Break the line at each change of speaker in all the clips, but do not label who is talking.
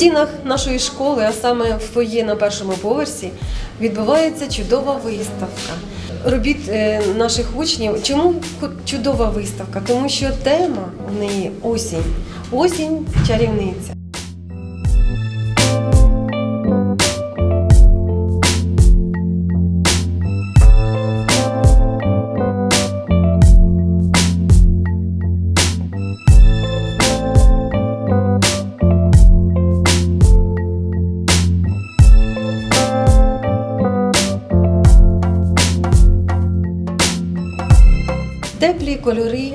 стінах нашої школи, а саме в фоє на першому поверсі, відбувається чудова виставка. Робіт е, наших учнів. Чому чудова виставка? Тому що тема в неї осінь. Осінь чарівниця. Теплі кольори,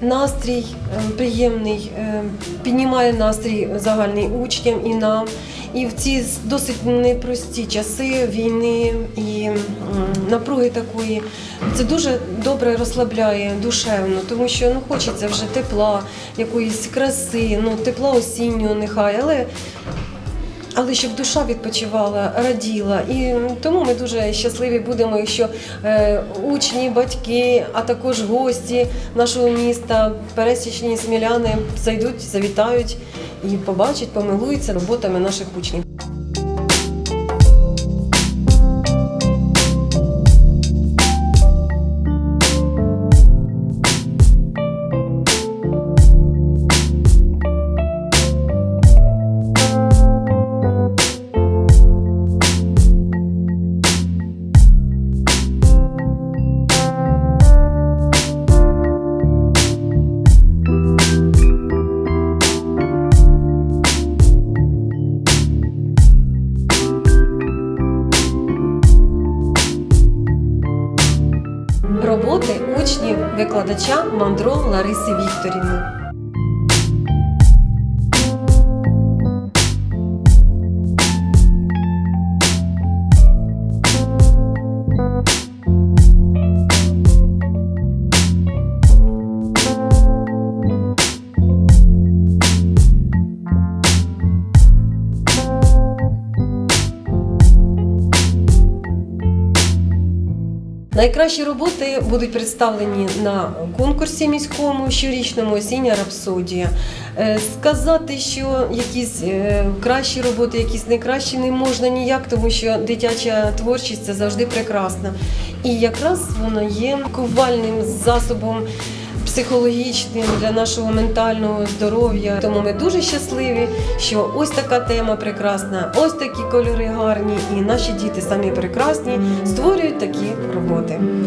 настрій е, приємний, е, піднімає настрій загальний учням і нам. І в ці досить непрості часи війни і напруги такої, це дуже добре розслабляє душевно, тому що ну, хочеться вже тепла, якоїсь краси, ну, тепла осіннього нехай, але але щоб душа відпочивала, раділа. І тому ми дуже щасливі будемо, якщо е, учні, батьки, а також гості нашого міста, пересічні сміляни зайдуть, завітають і побачать, помилуються роботами наших учнів. Роботи учнів викладача Мандро Лариси Вікторівни. Найкращі роботи будуть представлені на конкурсі міському щорічному осіння рапсодія. Е, Сказати, що якісь е, кращі роботи, якісь найкращі не можна ніяк, тому що дитяча творчість це завжди прекрасна. І якраз вона є ковальним засобом психологічним для нашого ментального здоров'я. Тому ми дуже щасливі, що ось така тема прекрасна, ось такі кольори гарні, і наші діти самі прекрасні створюють такі роботи.